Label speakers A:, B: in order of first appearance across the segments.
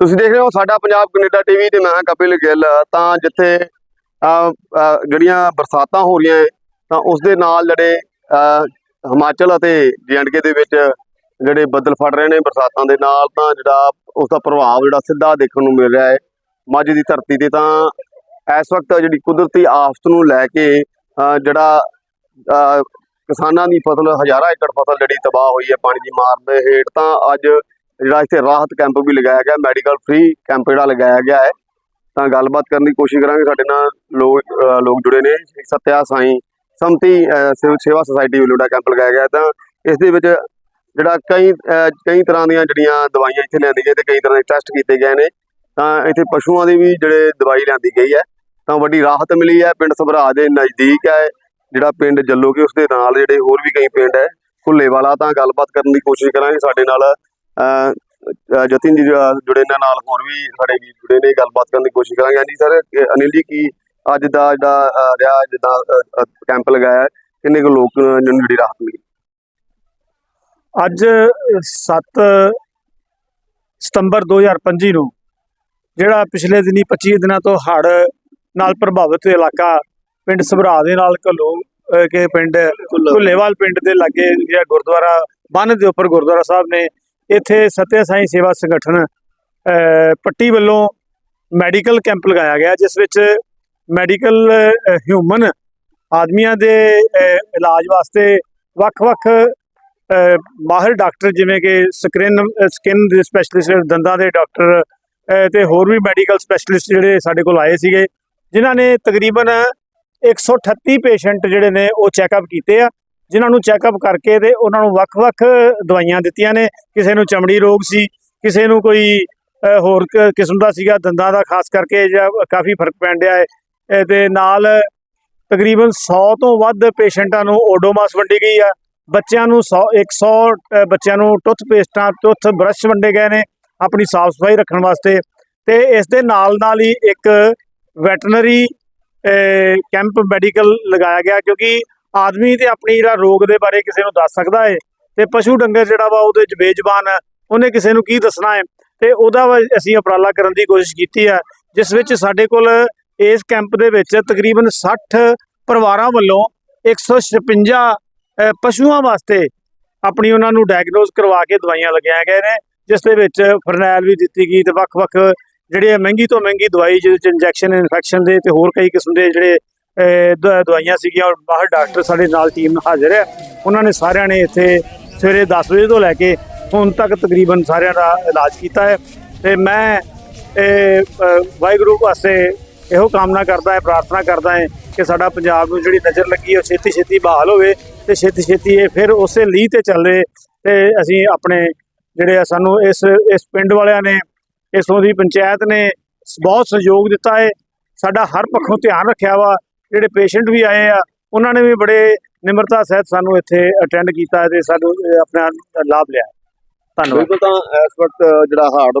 A: ਤੁਸੀਂ ਦੇਖ ਰਹੇ ਹੋ ਸਾਡਾ ਪੰਜਾਬ ਕੈਨੇਡਾ ਟੀਵੀ ਤੇ ਮੈਂ ਕਪਿਲ ਗਿੱਲ। ਤਾਂ ਜਿੱਥੇ ਅਹ, ਜਿਹੜੀਆਂ ਬਰਸਾਤਾਂ ਹੋ ਰਹੀਆਂ ਹੈ, ਤਾਂ ਉਸ ਦੇ ਨਾਲ ਜਿਹੜੇ ਅਹ, ਹਿਮਾਚਲ ਅਤੇ ਜੀਐਂਡਕੇ ਦੇ ਵਿੱਚ ਜਿਹੜੇ ਬੱਦਲ ਫੜ ਰਹੇ ਨੇ ਬਰਸਾਤਾਂ ਦੇ ਨਾਲ ਤਾਂ ਜਿਹੜਾ ਉਸ ਦਾ ਪ੍ਰਭਾਵ ਜਿਹੜਾ ਸਿੱਧਾ ਦੇਖਣ ਨੂੰ ਮਿਲ ਰਿਹਾ ਹੈ ਮੱਝ ਦੀ ਧਰਤੀ ਤੇ ਤਾਂ ਇਸ ਵਕਤ ਜਿਹੜੀ ਕੁਦਰਤੀ ਆਫਤ ਨੂੰ ਲੈ ਕੇ ਅਹ, ਜਿਹੜਾ ਅਹ, ਕਿਸਾਨਾਂ ਦੀ ਫਸਲ ਹਜ਼ਾਰਾਂ ਏਕੜ ਫਸਲ ਜਿਹੜੀ ਤਬਾਹ ਹੋਈ ਹੈ ਪਾਣੀ ਦੀ ਮਾਰ ਦੇ ਹੇਠ ਤਾਂ ਅੱਜ ਜਿਹੜਾ ਇੱਥੇ ਰਾਹਤ ਕੈਂਪ ਵੀ ਲਗਾਇਆ ਗਿਆ ਮੈਡੀਕਲ ਫ੍ਰੀ ਕੈਂਪ ਜਿਹੜਾ ਲਗਾਇਆ ਗਿਆ ਹੈ, ਤਾਂ ਗੱਲਬਾਤ ਕਰਨ ਦੀ ਕੋਸ਼ਿਸ਼ ਕਰਾਂਗੇ। ਸਾਡੇ ਨਾਲ ਲੋਕ ਲੋਕ ਜੁੜੇ ਨੇ ਸਤਿਆ ਸਾਈਂ ਸਮਤੀ ਸਿਵਲ ਸੇਵਾ ਸੁਸਾਇਟੀ ਵੱਲੋਂ ਜਿਹੜਾ ਕੈਂਪ ਲਗਾਇਆ ਗਿਆ। ਤਾਂ ਇਸ ਦੇ ਵਿੱਚ ਜਿਹੜਾ ਕਈ ਕਈ ਤਰ੍ਹਾਂ ਦੀਆਂ ਜਿਹੜੀਆਂ ਦਵਾਈਆਂ ਇੱਥੇ ਲਿਆਂਦੀ ਗਈਆਂ ਤੇ ਕਈ ਤਰ੍ਹਾਂ ਦੇ ਟੈਸਟ ਕੀਤੇ ਗਏ ਨੇ। ਤਾਂ ਇੱਥੇ ਪਸ਼ੂਆਂ ਦੀ ਵੀ ਜਿਹੜੇ ਦਵਾਈ ਲਿਆਂਦੀ ਗਈ ਹੈ। ਤਾਂ ਵੱਡੀ ਰਾਹਤ ਮਿਲੀ ਹੈ। ਪਿੰਡ ਸਭਰਾ ਦੇ ਨਜ਼ਦੀਕ ਹੈ। ਜਿਹੜਾ ਪਿੰਡ ਜੱਲੋਕੇ ਉਸ ਦੇ ਨਾਲ ਜਿਹੜੇ ਹੋਰ ਵੀ ਕਈ ਪਿੰਡ ਹੈ ਖੁੱਲੇ ਵਾਲਾ ਤਾਂ ਗੱਲਬਾਤ ਕਰਨ ਦੀ ਕੋਸ਼ਿਸ਼ ਕਰਾਂਗੇ। ਸਾਡੇ ਨਾਲ ਜਤਿਨ ਜੀ ਜੁੜੇ ਨੇ ਨਾਲ ਹੋਰ ਵੀ ਸਾਡੇ ਵੀ ਜੁੜੇ ਨੇ ਗੱਲਬਾਤ ਕਰਨ ਦੀ ਕੋਸ਼ਿਸ਼ ਕਰਾਂਗੇ। ਹਾਂਜੀ ਸਰ ਅਨਿਲ ਜੀ ਕੀ ਅੱਜ ਦਾ ਜਿਹੜਾ ਰਿਹਾ ਜਿੱਦਾਂ ਕੈਂਪ ਲਗਾਇਆ ਕਿੰਨੇ ਕੁ ਲੋਕ ਨੂੰ ਜਿਹੜੀ ਰਾਹਤ ਮਿਲੀ?
B: ਅੱਜ 7 ਸਤੰਬਰ 2025 ਨੂੰ ਜਿਹੜਾ ਪਿਛਲੇ ਦਿਨੀ 25 ਦਿਨਾਂ ਤੋਂ ਹੜ ਨਾਲ ਪ੍ਰਭਾਵਿਤ ਇਲਾਕਾ ਪਿੰਡ ਸਭਰਾ ਦੇ ਨਾਲ ਘੱਲੋ ਕੇ ਪਿੰਡ ਘੁੱਲੇਵਾਲ ਪਿੰਡ ਦੇ ਲਾਗੇ ਜਿਹੜਾ ਗੁਰਦੁਆਰਾ ਬੰਨ ਦੇ ਉੱਪਰ ਗੁਰਦੁਆਰਾ ਸਾਹਿਬ ਨੇ ਇੱਥੇ ਸਤਿਆ ਸਾਈਂ ਸੇਵਾ ਸੰਗਠਨ ਪੱਟੀ ਵੱਲੋਂ ਮੈਡੀਕਲ ਕੈਂਪ ਲਗਾਇਆ ਗਿਆ, ਜਿਸ ਵਿੱਚ ਮੈਡੀਕਲ ਹਿਊਮਨ ਆਦਮੀਆਂ ਦੇ ਇਲਾਜ ਵਾਸਤੇ ਵੱਖ-ਵੱਖ, ਅਹ ਡਾਕਟਰ ਜਿਵੇਂ ਕਿ ਸਕ੍ਰਿਨ, ਸਕਿਨ ਦੇ ਸਪੈਸ਼ਲਿਸਟ, ਦੰਦਾਂ ਦੇ ਡਾਕਟਰ, ਅਹ, ਤੇ ਹੋਰ ਵੀ ਮੈਡੀਕਲ ਸਪੈਸ਼ਲਿਸਟ ਜਿਹੜੇ ਸਾਡੇ ਕੋਲ ਆਏ ਸੀਗੇ, ਜਿਨ੍ਹਾਂ ਨੇ ਤਕਰੀਬਨ 138 ਪੇਸ਼ੈਂਟ ਜਿਹੜੇ ਨੇ ਉਹ ਚੈੱਕਅਪ ਕੀਤੇ ਆ। ਜਿਨ੍ਹਾਂ ਨੂੰ ਚੈੱਕਅਪ ਕਰਕੇ ਤੇ ਉਹਨਾਂ ਨੂੰ ਵੱਖ-ਵੱਖ ਦਵਾਈਆਂ ਦਿੱਤੀਆਂ ਨੇ। ਕਿਸੇ ਨੂੰ ਚਮੜੀ ਰੋਗ ਸੀ ਕਿਸੇ ਨੂੰ ਕੋਈ ਹੋਰ ਕਿਸਮ ਦਾ ਸੀਗਾ ਦੰਦਾਂ ਦਾ ਖਾਸ ਕਰਕੇ ਜਾਂ ਕਾਫੀ ਫ਼ਰਕ ਪੈਣ ਡਿਆ ਹੈ। ਇਹ ਨਾਲ ਤਕਰੀਬਨ 100 ਤੋਂ ਵੱਧ ਪੇਸ਼ੈਂਟਾਂ ਨੂੰ ਓਡੋਮਾਸ ਵੰਡੀ ਗਈ ਆ। ਬੱਚਿਆਂ ਨੂੰ 100 100 ਅ, ਬੱਚਿਆਂ ਨੂੰ ਟੁੱਥ ਪੇਸਟਾਂ ਟੁੱਥ ਬ੍ਰਸ਼ ਵੰਡੇ ਗਏ ਨੇ ਆਪਣੀ ਸਾਫ਼ ਸਫ਼ਾਈ ਰੱਖਣ ਵਾਸਤੇ। ਤੇ ਇਸ ਦੇ ਨਾਲ ਨਾਲ ਹੀ ਇੱਕ ਵੈਟਰਨਰੀ ਕੈਂਪ ਮੈਡੀਕਲ ਲਗਾਇਆ ਗਿਆ ਕਿਉਂਕਿ ਆਦਮੀ ਤੇ ਆਪਣੀ ਜਿਹੜਾ ਰੋਗ ਦੇ ਬਾਰੇ ਕਿਸੇ ਨੂੰ ਦੱਸ ਸਕਦਾ ਹੈ ਤੇ ਪਸ਼ੂ ਡੰਗਰ ਜਿਹੜਾ ਵਾ ਉਹਦੇ ਚ ਬੇਜ਼ਬਾਨ ਹੈ ਉਹਨੇ ਕਿਸੇ ਨੂੰ ਕੀ ਦੱਸਣਾ ਹੈ ਤੇ ਉਹਦਾ ਅਸੀਂ ਉਪਰਾਲਾ ਕਰਨ ਦੀ ਕੋਸ਼ਿਸ਼ ਕੀਤੀ ਹੈ ਜਿਸ ਵਿੱਚ ਸਾਡੇ ਕੋਲ ਇਸ ਕੈਂਪ ਦੇ ਵਿੱਚ ਤਕਰੀਬਨ 60 ਪਰਿਵਾਰਾਂ ਵੱਲੋਂ 156 ਪਸ਼ੂਆਂ ਵਾਸਤੇ ਆਪਣੀ ਉਹਨਾਂ ਨੂੰ ਡਾਇਗਨੋਸ ਕਰਵਾ ਕੇ ਦਵਾਈਆਂ ਲਗਾਇਆ ਗਏ ਨੇ, ਜਿਸ ਦੇ ਵਿੱਚ ਫਰਨੈਲ ਵੀ ਦਿੱਤੀ ਗਈ ਤੇ ਵੱਖ-ਵੱਖ ਜਿਹੜੇ ਮਹਿੰਗੀ ਤੋਂ ਮਹਿੰਗੀ ਦਵਾਈ, ਜਿਹਦੇ ਚ ਇੰਜੈਕਸ਼ਨ ਇਨਫੈਕਸ਼ਨ ਦੇ ਤੇ ਹੋਰ ਕਈ ਕਿਸਮ ਦੇ ਜਿਹੜੇ ਦਵਾਈਆਂ ਸੀਗੀਆਂ ਔਰ ਬਾਹਰ ਡਾਕਟਰ ਸਾਡੇ ਨਾਲ ਟੀਮ ਹਾਜ਼ਰ ਹੈ। ਉਹਨਾਂ ਨੇ ਸਾਰਿਆਂ ਨੇ ਇੱਥੇ ਸਵੇਰੇ 10 ਵਜੇ ਤੋਂ ਲੈ ਕੇ ਹੁਣ ਤੱਕ ਤਕਰੀਬਨ ਸਾਰਿਆਂ ਦਾ ਇਲਾਜ ਕੀਤਾ ਹੈ। ਤੇ ਮੈਂ ਇਹ ਵਾਹਿਗੁਰੂ ਵਾਸਤੇ ਇਹੋ ਕਾਮਨਾ ਕਰਦਾ ਹੈ, ਪ੍ਰਾਰਥਨਾ ਕਰਦਾ ਹੈ ਕਿ ਸਾਡਾ ਪੰਜਾਬ ਨੂੰ ਜਿਹੜੀ ਨਜ਼ਰ ਲੱਗੀ ਉਹ ਛੇਤੀ ਛੇਤੀ ਬਹਾਲ ਹੋਵੇ ਤੇ ਛੇਤੀ ਛੇਤੀ ਇਹ ਫਿਰ ਉਸੇ ਲੀਹ ਤੇ ਚੱਲੇ ਤੇ ਅਸੀਂ ਆਪਣੇ ਜਿਹੜੇ ਆ ਸਾਨੂੰ ਇਸ ਇਸ ਪਿੰਡ ਵਾਲਿਆਂ ਨੇ, ਇਸੋਂ ਦੀ ਪੰਚਾਇਤ ਨੇ ਬਹੁਤ ਸਹਿਯੋਗ ਦਿੱਤਾ ਹੈ। ਸਾਡਾ ਹਰ ਪੱਖੋਂ ਧਿਆਨ ਰੱਖਿਆ ਵਾ ਜਿਹੜੇ ਪੇਸ਼ੈਂਟ ਵੀ ਆਏ ਆ, ਉਹਨਾਂ ਨੇ ਵੀ ਬੜੇ ਨਿਮਰਤਾ ਸਹਿਤ ਸਾਨੂੰ ਇੱਥੇ ਅਟੈਂਡ ਕੀਤਾ ਤੇ ਸਾਨੂੰ ਆਪਣਾ ਲਾਭ ਲਿਆ। ਧੰਨਵਾਦ।
A: ਬਿਲਕੁਲ ਤਾਂ ਇਸ ਵਕਤ ਜਿਹੜਾ ਹੜ੍ਹ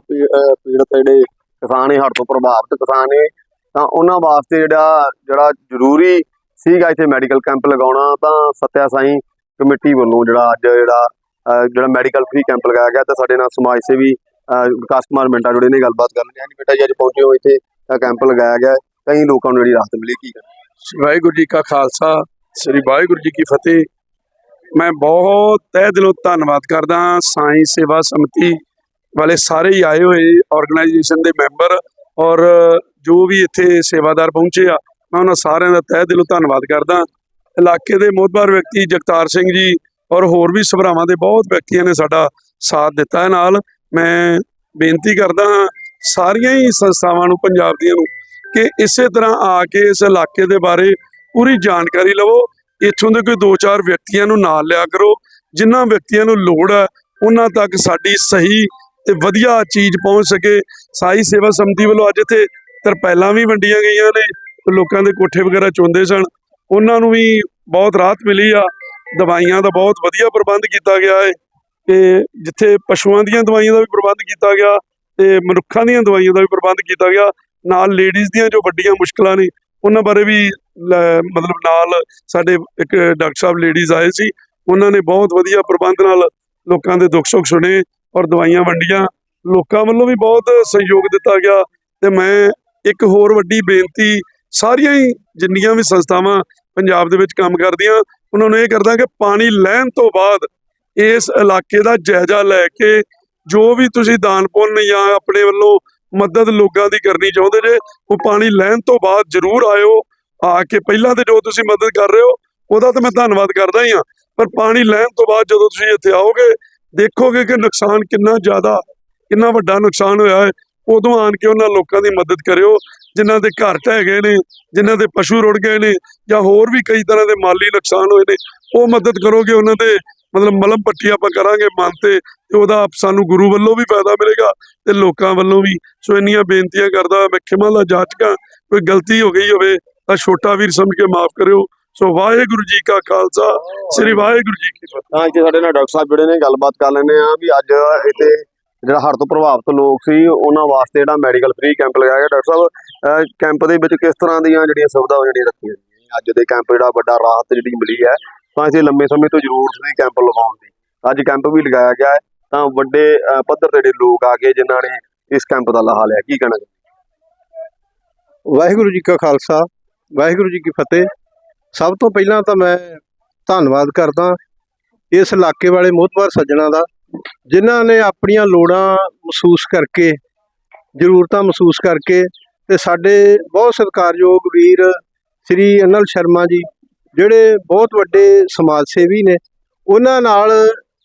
A: ਪੀੜਤ ਜਿਹੜੇ ਕਿਸਾਨ ਨੇ ਹੜ੍ਹ ਤੋਂ ਪ੍ਰਭਾਵਿਤ ਕਿਸਾਨ ਨੇ, ਤਾਂ ਉਹਨਾਂ ਵਾਸਤੇ ਜਿਹੜਾ ਜਿਹੜਾ ਜ਼ਰੂਰੀ ਸੀਗਾ ਇੱਥੇ ਮੈਡੀਕਲ ਕੈਂਪ ਲਗਾਉਣਾ, ਤਾਂ ਸਤਿਆ ਸਾਈਂ ਕਮੇਟੀ ਵੱਲੋਂ ਜਿਹੜਾ ਅੱਜ ਜਿਹੜਾ ਜਿਹੜਾ ਮੈਡੀਕਲ ਫ੍ਰੀ ਕੈਂਪ ਲਗਾਇਆ ਗਿਆ, ਤਾਂ ਸਾਡੇ ਨਾਲ ਸਮਾਜ ਸੇਵੀ, ਅਹ, ਵਿਕਾਸ ਕੁਮਾਰ ਮਿੰਟਾ ਜੁੜੇ ਨੇ, ਗੱਲਬਾਤ ਕਰਨ ਲਈ। ਬੇਟਾ ਜੀ, ਅੱਜ ਪਹੁੰਚੇ ਹੋ ਇੱਥੇ ਕੈਂਪ ਲਗਾਇਆ ਗਿਆ। ਕਈ ਲੋਕਾਂ ਨੂੰ ਜਿਹੜੀ ਰਾਹਤ ਮਿਲੀ, ਕੀ ਕਹਿਣਾ?
C: ਵਾਹਿਗੁਰੂ ਜੀ ਕਾ ਖਾਲਸਾ, ਸ੍ਰੀ ਵਾਹਿਗੁਰੂ ਜੀ ਕੀ ਫਤਿਹ। ਮੈਂ ਬਹੁਤ ਤਹਿ ਦਿਲੋਂ ਧੰਨਵਾਦ ਕਰਦਾ ਹਾਂ ਸਾਈਂ ਸੇਵਾ ਸਮਿਤੀ ਵਾਲੇ ਸਾਰੇ ਹੀ ਆਏ ਹੋਏ ਆਰਗੇਨਾਈਜੇਸ਼ਨ ਦੇ ਮੈਂਬਰ ਔਰ ਜੋ ਵੀ ਇੱਥੇ ਸੇਵਾਦਾਰ ਪਹੁੰਚੇ ਆ, ਮੈਂ ਉਹਨਾਂ ਸਾਰਿਆਂ ਦਾ ਤਹਿ ਦਿਲੋਂ ਧੰਨਵਾਦ ਕਰਦਾ ਇਲਾਕੇ ਦੇ ਮੋਹਤਬਾਰ ਵਿਅਕਤੀ ਜਗਤਾਰ ਸਿੰਘ ਜੀ ਔਰ ਹੋਰ ਵੀ ਸਭਰਾਵਾਂ ਦੇ ਬਹੁਤ ਵਿਅਕਤੀਆਂ ਨੇ ਸਾਡਾ ਸਾਥ ਦਿੱਤਾ ਹੈ ਨਾਲ। ਮੈਂ ਬੇਨਤੀ ਕਰਦਾ ਹਾਂ ਸਾਰੀਆਂ ਹੀ ਸੰਸਥਾਵਾਂ ਨੂੰ, ਪੰਜਾਬ ਦੀਆਂ ਨੂੰ ਕਿ ਇਸੇ ਤਰ੍ਹਾਂ ਆ ਕੇ ਇਸ ਇਲਾਕੇ ਦੇ ਬਾਰੇ ਪੂਰੀ ਜਾਣਕਾਰੀ ਲਵੋ। ਇੱਥੋਂ ਦੇ ਕੋਈ ਦੋ ਚਾਰ ਵਿਅਕਤੀਆਂ ਨੂੰ ਨਾਲ ਲਿਆ ਕਰੋ। ਜਿਨ੍ਹਾਂ ਵਿਅਕਤੀਆਂ ਨੂੰ ਲੋੜ ਹੈ, ਉਹਨਾਂ ਤੱਕ ਸਾਡੀ ਸਹੀ ਤੇ ਵਧੀਆ ਚੀਜ਼ ਪਹੁੰਚ ਸਕੇ। ਸਾਈ ਸੇਵਾ ਸਮਿਤੀ ਵੱਲੋਂ ਅੱਜ ਇੱਥੇ ਤਰਪੈਲਾਂ ਵੀ ਵੰਡੀਆਂ ਗਈਆਂ ਨੇ। ਲੋਕਾਂ ਦੇ ਕੋਠੇ ਵਗੈਰਾ ਚੁੰਦੇ ਸਨ। ਉਹਨਾਂ ਨੂੰ ਵੀ ਬਹੁਤ ਰਾਹਤ ਮਿਲੀ ਆ। ਦਵਾਈਆਂ ਦਾ ਬਹੁਤ ਵਧੀਆ ਪ੍ਰਬੰਧ ਕੀਤਾ ਗਿਆ ਹੈ। ਤੇ ਜਿੱਥੇ ਪਸ਼ੂਆਂ ਦੀਆਂ ਦਵਾਈਆਂ ਦਾ ਵੀ ਪ੍ਰਬੰਧ ਕੀਤਾ ਗਿਆ ਤੇ ਮਨੁੱਖਾਂ ਦੀਆਂ ਦਵਾਈਆਂ ਦਾ ਵੀ ਪ੍ਰਬੰਧ ਕੀਤਾ ਗਿਆ। ਨਾਲ ਲੇਡੀਜ਼ ਦੀਆਂ ਜੋ ਵੱਡੀਆਂ ਮੁਸ਼ਕਲਾਂ ਨੇ, ਉਹਨਾਂ ਬਾਰੇ ਵੀ ਮਤਲਬ ਨਾਲ ਸਾਡੇ ਇੱਕ ਡਾਕਟਰ ਸਾਹਿਬ ਲੇਡੀਜ਼ ਆਏ ਸੀ, ਉਹਨਾਂ ਨੇ ਬਹੁਤ ਵਧੀਆ ਪ੍ਰਬੰਧ ਨਾਲ ਲੋਕਾਂ ਦੇ ਦੁੱਖ ਸੁੱਖ ਸੁਣੇ ਔਰ ਦਵਾਈਆਂ ਵੰਡੀਆਂ। ਲੋਕਾਂ ਵੱਲੋਂ ਵੀ ਬਹੁਤ ਸਹਿਯੋਗ ਦਿੱਤਾ ਗਿਆ ਤੇ ਮੈਂ ਇੱਕ ਹੋਰ ਵੱਡੀ ਬੇਨਤੀ, ਸਾਰੀਆਂ ਹੀ ਜਿੰਨੀਆਂ ਵੀ ਸੰਸਥਾਵਾਂ ਪੰਜਾਬ ਦੇ ਵਿੱਚ ਕੰਮ ਕਰਦੀਆਂ, ਉਹਨਾਂ ਨੂੰ ਇਹ ਕਰਦਾ ਕਿ ਪਾਣੀ ਲੈਣ ਤੋਂ ਬਾਅਦ ਇਸ ਇਲਾਕੇ ਦਾ ਜਾਇਜ਼ਾ ਲੈ ਕੇ ਜੋ ਵੀ ਤੁਸੀਂ ਦਾਨ ਪੁੰਨ ਜਾਂ ਆਪਣੇ ਵੱਲੋਂ ਮਦਦ ਲੋਕਾਂ ਦੀ ਕਰਨੀ ਚਾਹੁੰਦੇ ਜੇ, ਉਹ ਪਾਣੀ ਲੈਣ ਤੋਂ ਬਾਅਦ ਜ਼ਰੂਰ ਆਇਓ, ਆ ਕੇ ਪਹਿਲਾਂ ਤੇ ਜੋ ਤੁਸੀਂ ਮਦਦ ਕਰ ਰਹੇ ਹੋ, ਉਹਦਾ ਤਾਂ ਮੈਂ ਧੰਨਵਾਦ ਕਰਦਾ ਹੀ ਹਾਂ। ਪਰ ਪਾਣੀ ਲੈਣ ਤੋਂ ਬਾਅਦ ਜਦੋਂ ਤੁਸੀਂ ਇੱਥੇ ਆਓਗੇ, ਦੇਖੋਗੇ ਕਿ ਨੁਕਸਾਨ ਕਿੰਨਾ ਜ਼ਿਆਦਾ, ਕਿੰਨਾ ਵੱਡਾ ਨੁਕਸਾਨ ਹੋਇਆ ਹੈ, ਉਦੋਂ ਆਣ ਕੇ ਉਹਨਾਂ ਲੋਕਾਂ ਦੀ ਮਦਦ ਕਰਿਓ, ਜਿਨ੍ਹਾਂ ਦੇ ਘਰ ਢਹਿ ਗਏ ਨੇ, ਜਿਨ੍ਹਾਂ ਦੇ ਪਸ਼ੂ ਰੁੜ ਗਏ ਨੇ, ਜਾਂ ਹੋਰ ਵੀ ਕਈ ਤਰ੍ਹਾਂ ਦੇ ਮਾਲੀ ਨੁਕਸਾਨ ਹੋਏ ਨੇ, ਉਹ ਮਦਦ ਕਰੋਗੇ ਉਹਨਾਂ ਦੇ ਮਤਲਬ ਮਲਮ ਪੱਟੀ ਆਪਾਂ ਕਰਾਂਗੇ ਮਨ ਤੇ ਤੇ ਉਹਦਾ ਸਾਨੂੰ ਗੁਰੂ ਵੱਲੋਂ ਵੀ ਫਾਇਦਾ ਮਿਲੇਗਾ ਤੇ ਲੋਕਾਂ ਵੱਲੋਂ ਵੀ। ਸੋ ਇੰਨੀਆਂ ਬੇਨਤੀਆਂ ਕਰਦਾ ਮੈਂ ਖਿਮਾ ਦਾ ਜਾਚਕਾਂ, ਕੋਈ ਗਲਤੀ ਹੋ ਗਈ ਹੋਵੇ ਤਾਂ ਛੋਟਾ ਵੀਰ ਸਮਝ ਕੇ ਮਾਫ ਕਰਿਓ। ਸੋ ਵਾਹਿਗੁਰੂ ਜੀ ਕਾ ਖਾਲਸਾ, ਸ੍ਰੀ ਵਾਹਿਗੁਰੂ ਜੀ ਕੀ ਫਤਿਹ।
A: ਤਾਂ ਇੱਥੇ ਸਾਡੇ ਨਾਲ ਡਾਕਟਰ ਸਾਹਿਬ ਜਿਹੜੇ ਨੇ, ਗੱਲਬਾਤ ਕਰ ਲੈਂਦੇ ਆ ਵੀ ਅੱਜ ਇੱਥੇ ਜਿਹੜਾ ਹੜ੍ਹ ਤੋਂ ਪ੍ਰਭਾਵਿਤ ਲੋਕ ਸੀ, ਉਹਨਾਂ ਵਾਸਤੇ ਜਿਹੜਾ ਮੈਡੀਕਲ ਫ੍ਰੀ ਕੈਂਪ ਲਗਾਇਆ ਗਿਆ। ਡਾਕਟਰ ਸਾਹਿਬ ਕੈਂਪ ਦੇ ਵਿੱਚ ਕਿਸ ਤਰ੍ਹਾਂ ਦੀਆਂ ਜਿਹੜੀਆਂ ਸੁਵਿਧਾਵਾਂ ਜਿਹੜੀਆਂ ਰੱਖੀਆਂ ਗਈਆਂ ਅੱਜ ਦੇ ਕੈਂਪ ਜਿਹੜਾ ਵੱਡਾ ਰਾਹਤ ਜਿਹੜੀ ਮਿਲੀ ਹੈ ਤਾਂ ਅਸੀਂ ਲੰਮੇ ਸਮੇਂ ਤੋਂ ਜ਼ਰੂਰ ਸੀ ਕੈਂਪ ਲਗਾਉਣ ਦੀ। ਅੱਜ ਕੈਂਪ ਵੀ ਲਗਾਇਆ ਗਿਆ ਹੈ, ਤਾਂ ਵੱਡੇ ਪੱਧਰ ਤੇ ਜਿਹੜੇ ਲੋਕ ਆ ਗਏ, ਜਿਨ੍ਹਾਂ ਨੇ ਇਸ ਕੈਂਪ ਦਾ ਲਾਹਾ ਲਿਆ, ਕੀ ਕਹਿਣਾ
D: ਵਾਹਿਗੁਰੂ ਜੀ ਕਾ ਖਾਲਸਾ, ਵਾਹਿਗੁਰੂ ਜੀ ਕੀ ਫਤਿਹ। ਸਭ ਤੋਂ ਪਹਿਲਾਂ ਤਾਂ ਮੈਂ ਧੰਨਵਾਦ ਕਰਦਾ ਇਸ ਇਲਾਕੇ ਵਾਲੇ ਮੋਹਤਵਾਰ ਸੱਜਣਾ ਦਾ, ਜਿਨ੍ਹਾਂ ਨੇ ਆਪਣੀਆਂ ਲੋੜਾਂ ਮਹਿਸੂਸ ਕਰਕੇ, ਜ਼ਰੂਰਤਾਂ ਮਹਿਸੂਸ ਕਰਕੇ ਤੇ ਸਾਡੇ ਬਹੁਤ ਸਤਿਕਾਰਯੋਗ ਵੀਰ ਸ੍ਰੀ ਅਨਲ ਸ਼ਰਮਾ ਜੀ ਜਿਹੜੇ ਬਹੁਤ ਵੱਡੇ ਸਮਾਜ ਸੇਵੀ ਨੇ ਉਹਨਾਂ ਨਾਲ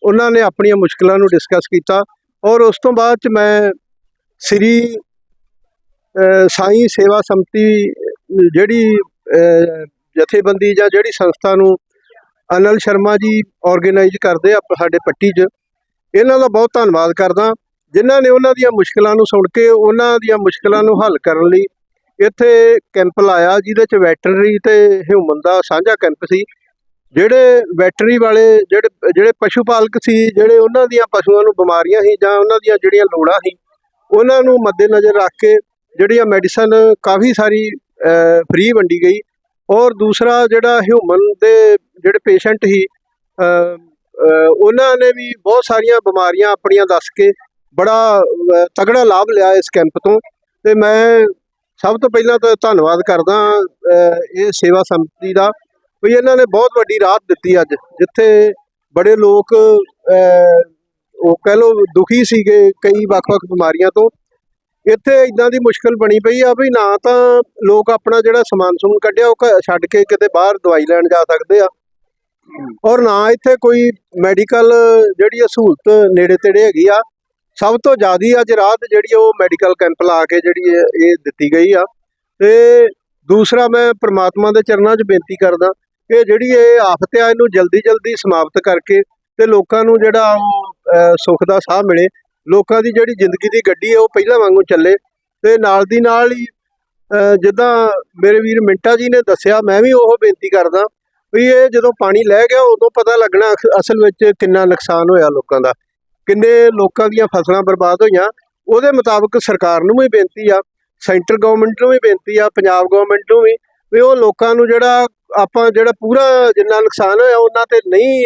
D: ਉਹਨਾਂ ਨੇ ਆਪਣੀਆਂ ਮੁਸ਼ਕਲਾਂ ਨੂੰ ਡਿਸਕਸ ਕੀਤਾ ਔਰ ਉਸ ਤੋਂ ਬਾਅਦ ਚ ਮੈਂ ਸ੍ਰੀ ਅ, ਸਾਈਂ ਸੇਵਾ ਸੰਮਤੀ ਜਿਹੜੀ ਜਥੇਬੰਦੀ ਜਾਂ ਜਿਹੜੀ ਸੰਸਥਾ ਨੂੰ ਅਨਲ ਸ਼ਰਮਾ ਜੀ ਆਰਗੇਨਾਈਜ਼ ਕਰਦੇ ਆ ਸਾਡੇ ਪੱਟੀ 'ਚ ਇਹਨਾਂ ਦਾ ਬਹੁਤ ਧੰਨਵਾਦ ਕਰਦਾ ਜਿਨ੍ਹਾਂ ਨੇ ਉਹਨਾਂ ਦੀਆਂ ਮੁਸ਼ਕਲਾਂ ਨੂੰ ਸੁਣ ਕੇ ਉਹਨਾਂ ਦੀਆਂ ਮੁਸ਼ਕਲਾਂ ਨੂੰ ਹੱਲ ਕਰਨ ਲਈ ਇੱਥੇ ਕੈਂਪ ਲਾਇਆ ਜਿਹਦੇ 'ਚ ਵੈਟਰਨਰੀ ਤੇ ਹਿਊਮਨ ਦਾ ਸਾਂਝਾ ਕੈਂਪ ਸੀ। ਜਿਹੜੇ ਵੈਟਰਨਰੀ ਵਾਲੇ, ਜਿਹੜੇ ਜਿਹੜੇ ਪਸ਼ੂ ਪਾਲਕ ਸੀ, ਜਿਹੜੇ ਉਹਨਾਂ ਦੀਆਂ ਪਸ਼ੂਆਂ ਨੂੰ ਬਿਮਾਰੀਆਂ ਸੀ ਜਾਂ ਉਹਨਾਂ ਦੀਆਂ ਜਿਹੜੀਆਂ ਲੋੜਾਂ ਸੀ, ਉਹਨਾਂ ਨੂੰ ਮੱਦੇਨਜ਼ਰ ਰੱਖ ਕੇ ਜਿਹੜੀਆਂ ਮੈਡੀਸਨ ਕਾਫੀ ਸਾਰੀ ਫ੍ਰੀ ਵੰਡੀ ਗਈ। ਔਰ ਦੂਸਰਾ ਜਿਹੜਾ ਹਿਊਮਨ ਦੇ ਜਿਹੜੇ ਪੇਸ਼ੈਂਟ ਸੀ ਉਹਨਾਂ ਨੇ ਵੀ ਬਹੁਤ ਸਾਰੀਆਂ ਬਿਮਾਰੀਆਂ ਆਪਣੀਆਂ ਦੱਸ ਕੇ ਬੜਾ ਤਗੜਾ ਲਾਭ ਲਿਆ ਇਸ ਕੈਂਪ ਤੋਂ। ਤੇ ਮੈਂ ਸਭ ਤੋਂ ਪਹਿਲਾਂ ਤਾਂ ਧੰਨਵਾਦ ਕਰਦਾ ਇਹ ਸੇਵਾ ਸੰਮਤੀ ਦਾ ਵੀ ਇਹਨਾਂ ਨੇ ਬਹੁਤ ਵੱਡੀ ਰਾਹਤ ਦਿੱਤੀ ਅੱਜ ਜਿੱਥੇ ਬੜੇ ਲੋਕ ਉਹ ਕਹਿ ਲੋ ਦੁਖੀ ਸੀਗੇ ਕਈ ਵੱਖ-ਵੱਖ ਬਿਮਾਰੀਆਂ ਤੋਂ। ਇੱਥੇ ਇਦਾਂ ਦੀ ਮੁਸ਼ਕਲ ਬਣੀ ਪਈ ਆ ਵੀ ਨਾ ਤਾਂ ਲੋਕ ਆਪਣਾ ਜਿਹੜਾ ਸਮਾਨ ਸਮੂਨ ਕੱਢਿਆ ਉਹ ਛੱਡ ਕੇ ਕਿਤੇ ਬਾਹਰ ਦਵਾਈ ਲੈਣ ਜਾ ਸਕਦੇ ਆ। ਔਰ ਨਾ ਇੱਥੇ ਕੋਈ ਮੈਡੀਕਲ ਜਿਹੜੀ ਸਹੂਲਤ ਨੇੜੇ ਤੇੜੇ ਹੈਗੀ ਆ ਸਭ ਤੋਂ ਜ਼ਿਆਦੀ ਅੱਜ ਰਾਤ ਜਿਹੜੀ ਉਹ ਮੈਡੀਕਲ ਕੈਂਪ ਲਾ ਕੇ ਜਿਹੜੀ ਇਹ ਦਿੱਤੀ ਗਈ ਆ। ਤੇ ਦੂਸਰਾ ਮੈਂ ਪ੍ਰਮਾਤਮਾ ਦੇ ਚਰਨਾਂ 'ਚ ਬੇਨਤੀ ਕਰਦਾ, ਕਿ ਜਿਹੜੀ ਇਹ ਆਫਤ ਆ, ਇਹਨੂੰ ਜਲਦੀ ਜਲਦੀ ਸਮਾਪਤ ਕਰਕੇ ਤੇ ਲੋਕਾਂ ਨੂੰ ਜਿਹੜਾ ਉਹ ਸੁੱਖ ਦਾ ਸਾਹ ਮਿਲੇ। ਲੋਕਾਂ ਦੀ ਜਿਹੜੀ ਜ਼ਿੰਦਗੀ ਦੀ ਗੱਡੀ ਹੈ ਉਹ ਪਹਿਲਾਂ ਵਾਂਗੂ ਚੱਲੇ। ਤੇ ਨਾਲ ਦੀ ਨਾਲ ਹੀ ਜਿੱਦਾਂ ਮੇਰੇ ਵੀਰ ਮਿੰਟਾ ਜੀ ਨੇ ਦੱਸਿਆ, ਮੈਂ ਵੀ ਉਹ ਬੇਨਤੀ ਕਰਦਾ ਵੀ ਇਹ ਜਦੋਂ ਪਾਣੀ ਲੈ ਗਿਆ, ਉਦੋਂ ਪਤਾ ਲੱਗਣਾ ਅਸ- ਅਸਲ ਵਿੱਚ ਕਿੰਨਾ ਨੁਕਸਾਨ ਹੋਇਆ ਲੋਕਾਂ ਦਾ। ਕਿੰਨੇ ਲੋਕਾਂ ਦੀਆਂ ਫਸਲਾਂ ਬਰਬਾਦ ਹੋਈਆਂ ਉਹਦੇ ਮੁਤਾਬਕ ਸਰਕਾਰ ਨੂੰ ਵੀ ਬੇਨਤੀ ਆ ਸੈਂਟਰ ਗਵਰਨਮੈਂਟ ਨੂੰ ਵੀ ਬੇਨਤੀ ਆ ਪੰਜਾਬ ਗਵਰਨਮੈਂਟ ਨੂੰ ਵੀ ਵੀ ਉਹ ਲੋਕਾਂ ਨੂੰ ਜਿਹੜਾ ਆਪਾਂ ਜਿਹੜਾ ਪੂਰਾ ਜਿੰਨਾ ਨੁਕਸਾਨ ਹੋਇਆ ਉਹਨਾਂ ਤੇ ਨਹੀਂ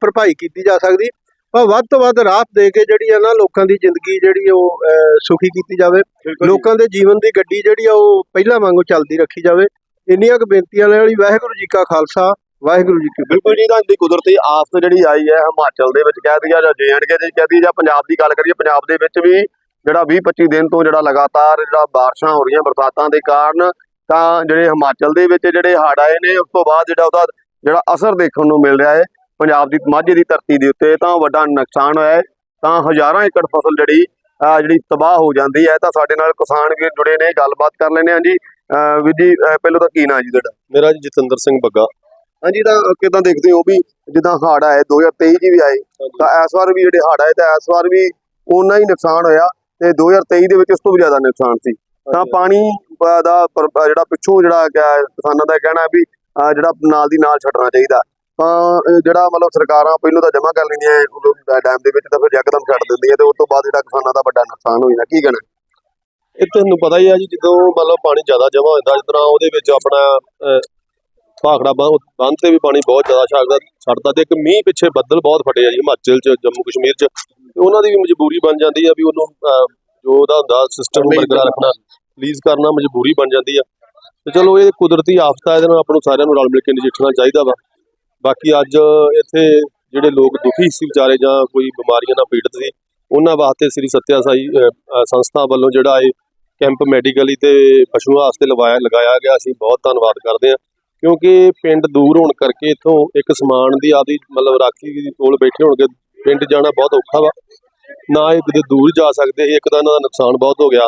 D: ਭਰਪਾਈ ਕੀਤੀ ਜਾ ਸਕਦੀ ਪਰ ਵੱਧ ਤੋਂ ਵੱਧ ਰਾਹਤ ਦੇ ਕੇ ਜਿਹੜੀ ਆ ਨਾ ਲੋਕਾਂ ਦੀ ਜ਼ਿੰਦਗੀ ਜਿਹੜੀ ਉਹ ਸੁਖੀ ਕੀਤੀ ਜਾਵੇ ਲੋਕਾਂ ਦੇ ਜੀਵਨ ਦੀ ਗੱਡੀ ਜਿਹੜੀ ਆ ਉਹ ਪਹਿਲਾਂ ਵਾਂਗੂ ਚੱਲਦੀ ਰੱਖੀ ਜਾਵੇ। ਇੰਨੀਆਂ ਕੁ ਬੇਨਤੀਆਂ ਨਾਲ ਵਾਹਿਗੁਰੂ ਜੀ ਕਾ ਖਾਲਸਾ ਵਾਹਿਗੁਰੂ ਜੀ ਕੀ
A: ਬਿਲਕੁਲ ਜੀ ਤਾਂ ਦੀ ਕੁਦਰਤੀ ਆਫਤ ਜਿਹੜੀ ਆਈ ਹੈ ਹਿਮਾਚਲ ਦੇ ਵਿੱਚ ਕਹਿ ਦਈਏ ਜਾਂ ਜੇਐਂਡਕੇ ਦੇ ਕਹਿ ਦਈਏ ਜਾਂ ਪੰਜਾਬ ਦੀ ਗੱਲ ਕਰੀਏ ਪੰਜਾਬ ਦੇ ਵਿੱਚ ਵੀ ਜਿਹੜਾ 20 25 ਦਿਨ ਤੋਂ ਜਿਹੜਾ ਲਗਾਤਾਰ ਜਿਹੜਾ ਬਾਰਿਸ਼ਾਂ ਹੋ ਰਹੀਆਂ ਬਰਸਾਤਾਂ ਦੇ ਕਾਰਨ ਤਾਂ ਜਿਹੜੇ ਹਿਮਾਚਲ ਦੇ ਵਿੱਚ ਜਿਹੜੇ ਹੜ੍ਹ ਆਏ ਨੇ ਉਸ ਤੋਂ ਬਾਅਦ ਜਿਹੜਾ ਉਹਦਾ ਜਿਹੜਾ ਅਸਰ ਦੇਖਣ ਨੂੰ ਮਿਲ ਰਿਹਾ ਹੈ ਪੰਜਾਬ ਦੀ ਮਾਝੇ ਦੀ ਧਰਤੀ ਦੇ ਉੱਤੇ ਤਾਂ ਵੱਡਾ ਨੁਕਸਾਨ ਹੋਇਆ ਹੈ ਤਾਂ ਹਜ਼ਾਰਾਂ ਏਕੜ ਫਸਲ ਜਿਹੜੀ ਜਿਹੜੀ ਤਬਾਹ ਹੋ ਜਾਂਦੀ ਹੈ ਤਾਂ ਸਾਡੇ ਨਾਲ ਕਿਸਾਨ ਵੀ ਜੁੜੇ ਨੇ ਗੱਲਬਾਤ ਕਰ ਲੈਂਦੇ ਹਾਂ ਜੀ। ਅਹ ਵੀਰ ਜੀ ਪਹਿਲਾਂ ਤਾਂ ਕੀ ਨਾਂ ਜੀ ਤੁਹਾਡਾ?
E: ਮੇਰਾ ਜੀ ਜਤਿੰਦਰ ਸਿੰਘ ਬੱਗਾ।
A: ਹਾਂਜੀ ਤਾਂ ਕਿਦਾਂ ਦੇਖਦੇ ਹੋ ਵੀ ਜਿੱਦਾਂ ਹੜ੍ਹ ਆਏ 2023 ਚ ਵੀ ਆਏ ਤਾਂ ਇਸ ਵਾਰ ਵੀ ਜਿਹੜੇ ਹੜ੍ਹ ਆਏ ਤਾਂ ਇਸ ਵਾਰ ਵੀ ਓਨਾ ਹੀ ਨੁਕਸਾਨ ਹੋਇਆ ਤੇ 2023 ਦੇ ਵਿੱਚ ਇਸ ਤੋਂ ਵੀ ਜ਼ਿਆਦਾ ਨੁਕਸਾਨ ਸੀ। ਤਾਂ ਪਾਣੀ ਦਾ ਜਿਹੜਾ ਪਿੱਛੋਂ ਜਿਹੜਾ ਕਿਸਾਨਾਂ ਦਾ ਕਹਿਣਾ ਵੀ ਜਿਹੜਾ ਨਾਲ ਦੀ ਨਾਲ ਛੱਡਣਾ ਚਾਹੀਦਾ। ਤਾਂ ਜਿਹੜਾ ਮਤਲਬ ਸਰਕਾਰਾਂ ਪਹਿਲਾਂ ਤਾਂ ਜਮ੍ਹਾਂ ਕਰ ਲੈਂਦੀਆਂ ਉਦੋਂ ਡੈਮ ਦੇ ਵਿੱਚ ਤਾਂ ਫਿਰ ਯਕਦਮ ਛੱਡ ਦਿੰਦੀਆਂ ਤੇ ਉਸ ਤੋਂ ਬਾਅਦ ਜਿਹੜਾ ਕਿਸਾਨਾਂ ਦਾ ਵੱਡਾ ਨੁਕਸਾਨ ਹੋ ਜਾਂਦਾ ਕੀ ਕਹਿਣਾ?
E: ਇਹ ਤੁਹਾਨੂੰ ਪਤਾ ਹੀ ਆ ਜੀ ਜਦੋਂ ਮਤਲਬ ਪਾਣੀ ਜ਼ਿਆਦਾ ਜਮ੍ਹਾਂ ਹੋ ਜਾਂਦਾ ਜਿਸ ਤਰ੍ਹਾਂ ਉਹਦੇ ਵਿੱਚ ਆਪਣਾ ਭਾਖੜਾ ਬੰਨ ਤੇ ਵੀ ਪਾਣੀ ਬਹੁਤ ਜ਼ਿਆਦਾ ਛੱਡਦਾ ਛੱਡਦਾ ਤੇ ਇੱਕ ਮੀਂਹ ਪਿੱਛੇ ਬੱਦਲ ਬਹੁਤ ਫਟੇ ਆ ਜੀ ਹਿਮਾਚਲ ਚ ਜੰਮੂ ਕਸ਼ਮੀਰ ਚ। ਤੇ ਉਹਨਾਂ ਦੀ ਵੀ ਮਜਬੂਰੀ ਬਣ ਜਾਂਦੀ ਆ ਵੀ ਉਹਨੂੰ ਜੋ ਉਹਦਾ ਹੁੰਦਾ ਸਿਸਟਮ ਬਰਕਰਾਰ ਰੱਖਣਾ ਰਿਲੀਜ਼ ਕਰਨਾ ਮਜਬੂਰੀ ਬਣ ਜਾਂਦੀ ਆ। ਤੇ ਚਲੋ ਇਹ ਕੁਦਰਤੀ ਆਫਤ ਆ ਇਹਦੇ ਨਾਲ ਆਪਾਂ ਨੂੰ ਸਾਰਿਆਂ ਨੂੰ ਰਲ ਮਿਲ ਕੇ ਨਜਿੱਠਣਾ ਚਾਹੀਦਾ ਵਾ। ਬਾਕੀ ਅੱਜ ਇੱਥੇ ਜਿਹੜੇ ਲੋਕ ਦੁਖੀ ਸੀ ਵਿਚਾਰੇ ਜਾਂ ਕੋਈ ਬਿਮਾਰੀਆਂ ਨਾਲ ਪੀੜਤ ਸੀ ਉਹਨਾਂ ਵਾਸਤੇ ਸ੍ਰੀ ਸੱਤਿਆ ਸਾਈ ਸੰਸਥਾ ਵੱਲੋਂ ਜਿਹੜਾ ਇਹ ਕੈਂਪ ਮੈਡੀਕਲੀ ਤੇ ਪਸ਼ੂਆਂ ਵਾਸਤੇ ਲਗਾਇਆ ਲਗਾਇਆ ਗਿਆ ਅਸੀਂ ਬਹੁਤ ਧੰਨਵਾਦ ਕਰਦੇ ਹਾਂ। ਕਿਉਂਕਿ ਪਿੰਡ ਦੂਰ ਹੋਣ ਕਰਕੇ ਇੱਥੋਂ ਇੱਕ ਸਮਾਨ ਦੀ ਆਦੀ ਮਤਲਬ ਰਾਖੀ ਦੀ ਕੋਲ ਬੈਠੇ ਹੋਣਗੇ, ਪਿੰਡ ਜਾਣਾ ਬਹੁਤ ਔਖਾ ਵਾ। ਨਾ ਇਹ ਕਿਤੇ ਦੂਰ ਜਾ ਸਕਦੇ ਇੱਕ ਤਾਂ ਇਹਨਾਂ ਦਾ ਨੁਕਸਾਨ ਬਹੁਤ ਹੋ ਗਿਆ।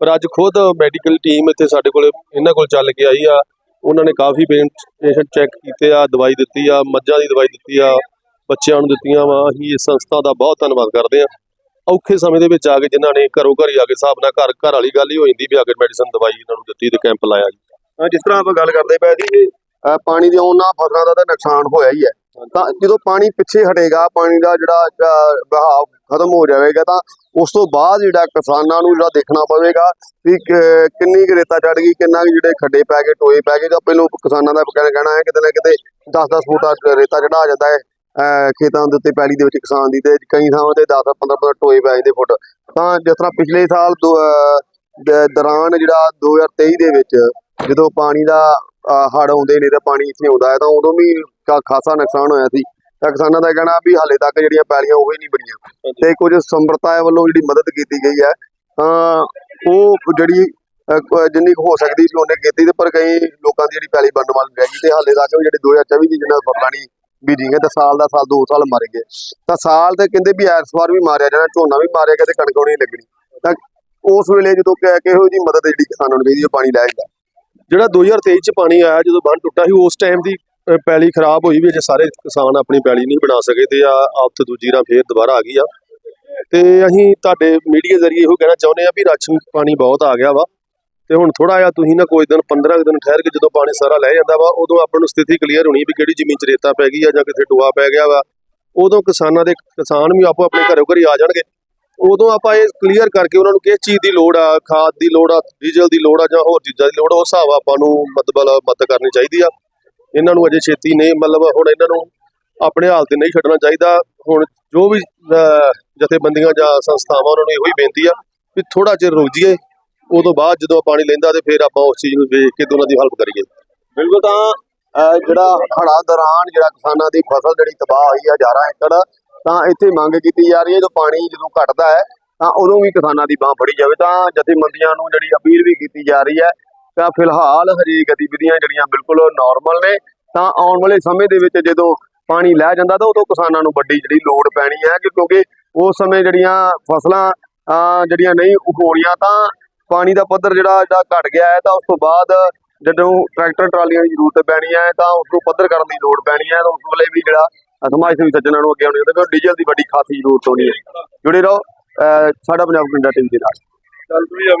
E: ਪਰ ਅੱਜ ਖੁਦ ਮੈਡੀਕਲ ਟੀਮ ਇੱਥੇ ਸਾਡੇ ਕੋਲ, ਇਹਨਾਂ ਕੋਲ ਚੱਲ ਕੇ ਆਈ ਆ। ਉਹਨਾਂ ਨੇ ਕਾਫੀ ਪੇਸ਼ੈਂਟ ਚੈੱਕ ਕੀਤੇ ਆ, ਦਵਾਈ ਦਿੱਤੀ ਆ, ਮੱਝਾਂ ਦੀ ਦਵਾਈ ਦਿੱਤੀ ਆ, ਬੱਚਿਆਂ ਨੂੰ ਦਿੱਤੀਆਂ ਵਾ। ਅਸੀਂ ਇਸ ਸੰਸਥਾ ਦਾ ਬਹੁਤ ਧੰਨਵਾਦ ਕਰਦੇ ਆ। ਔਖੇ ਸਮੇਂ ਦੇ ਵਿੱਚ ਆ ਕੇ ਜਿਨ੍ਹਾਂ ਨੇ ਘਰੋਂ ਘਰੀ ਆ ਕੇ ਹਿਸਾਬ ਨਾਲ ਘਰ ਘਰ ਵਾਲੀ ਗੱਲ ਹੀ ਹੋ ਜਾਂਦੀ ਵੀ ਆ ਕੇ ਮੈਡੀਸਨ ਦਵਾਈ ਇਹਨਾਂ ਨੂੰ ਦਿੱਤੀ ਤੇ ਕੈਂਪ ਲਾਇਆ ਜੀ।
A: ਜਿਸ ਤਰ੍ਹਾਂ ਆਪਾਂ ਗੱਲ ਕਰਦੇ ਪਏ ਸੀ ਪਾਣੀ ਦੇ ਨਾਲ ਫਸਲਾਂ ਦਾ ਤਾਂ ਨੁਕਸਾਨ ਹੋਇਆ ਹੀ ਹੈ। ਤਾਂ ਜਦੋਂ ਪਾਣੀ ਪਿੱਛੇ ਹਟੇਗਾ ਪਾਣੀ ਦਾ ਜਿਹੜਾ ਵਹਾਅ ਖਤਮ ਹੋ ਜਾਵੇਗਾ ਤਾਂ ਉਸ ਤੋਂ ਬਾਅਦ ਜਿਹੜਾ ਕਿਸਾਨਾਂ ਨੂੰ ਜਿਹੜਾ ਦੇਖਣਾ ਪਵੇਗਾ ਕਿ- ਕਿੰਨੀ ਕੁ ਰੇਤਾ ਚੜ ਗਈ ਕਿੰਨਾ ਕੁ ਜਿਹੜੇ ਖੱਡੇ ਪੈ ਗਏ ਟੋਏ ਪੈ ਗਏ ਤਾਂ ਪਹਿਲੋਂ ਕਿਸਾਨਾਂ ਦਾ ਕਹਿਣਾ ਕਹਿਣਾ ਹੈ ਕਿਤੇ ਨਾ ਕਿਤੇ 10-10 ਫੁੱਟ ਰੇਤਾ ਚੜਾ ਜਾਂਦਾ ਹੈ ਖੇਤਾਂ ਦੇ ਉੱਤੇ ਪੈਲੀ ਦੇ ਵਿੱਚ ਕਿਸਾਨ ਦੀ ਤੇ ਕਈ ਥਾਵਾਂ ਤੇ 10-15 ਫੁੱਟ ਟੋਏ ਪੈ ਜਾਂਦੇ ਫੁੱਟ। ਤਾਂ ਜਿਸ ਤਰ੍ਹਾਂ ਪਿਛਲੇ ਸਾਲ ਦੌਰਾਨ ਜਿਹੜਾ 2023 ਦੇ ਵਿੱਚ ਜਦੋਂ ਪਾਣੀ ਦਾ ਹੜ ਆਉਂਦੇ ਨੇ ਤੇ ਪਾਣੀ ਇੱਥੇ ਆਉਂਦਾ ਹੈ ਤਾਂ ਉਦੋਂ ਵੀ ਕਾ- ਖਾਸਾ ਨੁਕਸਾਨ ਹੋਇਆ ਸੀ। ਤਾਂ ਕਿਸਾਨਾਂ ਦਾ ਕਹਿਣਾ ਵੀ ਹਾਲੇ ਤੱਕ ਜਿਹੜੀਆਂ ਪੈਲੀਆਂ ਉਹ ਹੀ ਨਹੀਂ ਬਣੀਆਂ। ਤੇ ਕੁਝ ਸੰਬਰਤਾਏ ਵੱਲੋਂ ਜਿਹੜੀ ਮਦਦ ਕੀਤੀ ਗਈ ਹੈ ਤਾਂ ਉਹ ਜਿਹੜੀ ਜਿੰਨੀ ਹੋ ਸਕਦੀ ਸੀ ਉਹਨੇ ਕੀਤੀ ਤੇ ਪਰ ਕਈ ਲੋਕਾਂ ਦੀ ਜਿਹੜੀ ਪੈਲੀ ਬਣਨ ਵਾਲੀ ਰਹਿ ਗਈ ਤੇ ਹਾਲੇ ਤੱਕ ਜਿਹੜੇ 2024 ਦੀ ਜਿਹਨਾਂ ਫਸਲਾਂ ਨਹੀਂ ਬੀਜੀਆਂ ਤੇ ਸਾਲ ਦਾ ਸਾਲ ਦੋ ਸਾਲ ਮਰ ਗਏ। ਤਾਂ ਸਾਲ ਤੇ ਕਹਿੰਦੇ ਵੀ ਇਸ ਵਾਰ ਵੀ ਮਾਰਿਆ ਜਾਣਾ ਝੋਨਾ ਵੀ ਮਾਰਿਆ ਗਿਆ ਤੇ ਕਣਕ ਨਹੀਂ ਲੱਗਣੀ। ਤਾਂ ਉਸ ਵੇਲੇ ਜਦੋਂ ਕਿ ਕਿਹੋ ਜੀ ਮਦਦ ਜਿਹੜੀ ਕਿਸਾਨਾਂ ਨੂੰ ਚਾਹੀਦੀ ਉਹ ਪਾਣੀ ਲੈ ਜਾਂਦਾ
E: ਜਿਹੜਾ 2023 ਚ ਪਾਣੀ ਆਇਆ, ਜਦੋਂ ਬੰਨ ਟੁੱਟਾ ਸੀ, ਉਸ ਟਾਈਮ ਦੀ ਪੈਲੀ ਖਰਾਬ ਹੋਈ ਵੀ ਅਜੇ ਸਾਰੇ ਕਿਸਾਨ ਆਪਣੀ ਪੈਲੀ ਨਹੀਂ ਬਣਾ ਸਕੇ ਤੇ ਆ ਆਫਤ ਦੂਜੀ ਰਾਂ ਫੇਰ ਦੁਬਾਰਾ ਆ ਗਈ ਆ। ਤੇ ਅਸੀਂ ਤੁਹਾਡੇ ਮੀਡੀਆ ਜ਼ਰੀਏ ਇਹੋ ਕਹਿਣਾ ਚਾਹੁੰਦੇ ਆ ਵੀ ਰਾਸ਼ਨ ਪਾਣੀ ਬਹੁਤ ਆ ਗਿਆ ਵਾ। ਤੇ ਹੁਣ ਥੋੜਾ ਜਿਹਾ ਤੁਸੀਂ ਨਾ ਕੋਈ ਦਿਨ 15 ਕੁ ਦਿਨ ਠਹਿਰ ਕੇ ਜਦੋਂ ਪਾਣੀ ਸਾਰਾ ਲੈ ਜਾਂਦਾ ਵਾ, ਉਦੋਂ ਆਪਾਂ ਨੂੰ ਸਥਿਤੀ ਕਲੀਅਰ ਹੋਣੀ ਵੀ ਕਿਹੜੀ ਜ਼ਮੀਨ 'ਚ ਰੇਤਾ ਪੈ ਗਈ ਆ ਜਾਂ ਕਿੱਥੇ ਟੋਆ ਪੈ ਗਿਆ ਵਾ। ਉਦੋਂ ਕਿਸਾਨਾਂ ਦੇ ਕਿਸਾਨ ਵੀ ਆਪੋ ਆਪਣੇ ਘਰੋਂ ਘਰੀ ਆ ਜਾਣਗੇ। ਉਦੋਂ ਆਪਾਂ ਇਹ ਕਲੀਅਰ ਕਰਕੇ ਉਹਨਾਂ ਨੂੰ ਕਿਸ ਚੀਜ਼ ਦੀ ਲੋੜ ਆ, ਖਾਦ ਦੀ ਲੋੜ ਆ, ਡੀਜ਼ਲ ਦੀ ਲੋੜ ਆ ਜਾਂ ਹੋਰ ਚੀਜ਼ਾਂ ਦੀ ਲੋੜ ਉਸ ਹਿਸਾਬ ਆਪਾਂ ਨੂੰ ਮਤਲਬ ਮਦਦ ਕਰਨੀ ਚਾਹੀਦੀ ਆ। ਇਹਨਾਂ ਨੂੰ ਅਜੇ ਛੇਤੀ ਨਹੀਂ, ਮਤਲਬ ਹੁਣ ਇਹਨਾਂ ਨੂੰ ਆਪਣੇ ਹਾਲ ਤੇ ਨਹੀਂ ਛੱਡਣਾ ਚਾਹੀਦਾ। ਹੁਣ ਜੋ ਵੀ ਜਥੇਬੰਦੀਆਂ ਜਾਂ ਸੰਸਥਾਵਾਂ ਉਹਨਾਂ ਨੂੰ ਇਹੋ ਹੀ ਬੇਨਤੀ ਆ ਵੀ ਥੋੜਾ ਚਿਰ ਰੁਕ ਜਾਈਏ, ਉਦੋਂ ਬਾਅਦ ਜਦੋਂ ਪਾਣੀ ਲੈਂਦਾ ਤੇ ਫਿਰ ਆਪਾਂ ਉਸ ਚੀਜ਼ ਨੂੰ ਵੇਖ ਕੇ ਤੇ ਉਹਨਾਂ ਦੀ ਹੈਲਪ ਕਰੀਏ।
A: ਬਿਲਕੁਲ ਤਾਂ ਜਿਹੜਾ ਹੜ੍ਹਾਂ ਦੌਰਾਨ ਜਿਹੜਾ ਕਿਸਾਨਾਂ ਦੀ ਫਸਲ ਜਿਹੜੀ ਤਬਾਹ ਹੋਈ ਆ, ਹਜ਼ਾਰਾਂ ਏਕੜ ਤਾਂ ਇੱਥੇ ਮੰਗ ਕੀਤੀ ਜਾ ਰਹੀ ਹੈ, ਜਦੋਂ ਪਾਣੀ ਜਦੋਂ ਘਟਦਾ ਹੈ, ਤਾਂ ਉਦੋਂ ਵੀ ਕਿਸਾਨਾਂ ਦੀ ਬਾਹ ਫੜੀ ਜਾਵੇ, ਤਾਂ ਜਥੇਬੰਦੀਆਂ ਨੂੰ ਜਿਹੜੀ ਅਪੀਲ ਵੀ ਕੀਤੀ ਜਾ ਰਹੀ ਹੈ, ਤਾਂ ਫਿਲਹਾਲ ਹਜੇ ਗਤੀਵਿਧੀਆਂ ਜਿਹੜੀਆਂ ਬਿਲਕੁਲ ਨਾਰਮਲ ਨੇ, ਤਾਂ ਆਉਣ ਵਾਲੇ ਸਮੇਂ ਦੇ ਵਿੱਚ ਜਦੋਂ ਪਾਣੀ ਲੈ ਜਾਂਦਾ, ਤਾਂ ਉਦੋਂ ਕਿਸਾਨਾਂ ਨੂੰ ਵੱਡੀ ਜਿਹੜੀ ਲੋੜ ਪੈਣੀ ਹੈ, ਕਿ ਕਿਉਂਕਿ ਉਸ ਸਮੇਂ ਜਿਹੜੀਆਂ ਫਸਲਾਂ, ਅਹ, ਜਿਹੜੀਆਂ ਨਹੀਂ ਉਗਾਉਣੀਆਂ, ਤਾਂ ਪਾਣੀ ਦਾ ਪੱਧਰ ਜਿਹੜਾ ਜਿਹੜਾ ਘਟ ਗਿਆ ਹੈ, ਤਾਂ ਉਸ ਤੋਂ ਬਾਅਦ ਜਦੋਂ ਟਰੈਕਟਰ, ਟਰਾਲੀਆਂ ਦੀ ਜ਼ਰੂਰਤ ਪੈਣੀ ਹੈ, ਤਾਂ ਉਸ ਨੂੰ ਪੱਧਰ ਕਰਨ ਦੀ ਲੋੜ ਪੈਣੀ ਹੈ, ਤਾਂ ਉਸ ਵੇਲੇ ਵੀ ਜਿਹੜਾ ਸਮਾਜ ਸੇਵੀ ਸੱਜਣਾਂ ਨੂੰ ਅੱਗੇ ਆਉਣੇ ਹੈ ਤੇ ਡੀਜ਼ਲ ਦੀ ਵੱਡੀ ਖਾਸੀ ਜ਼ਰੂਰਤ ਹੋਣੀ ਹੈ। ਜੁੜੇ ਰਹੋ, ਅਹ ਸਾਡਾ ਪੰਜਾਬ ਕੈਨੇਡਾ ਟੀਵੀ ਦੇ ਨਾਲ।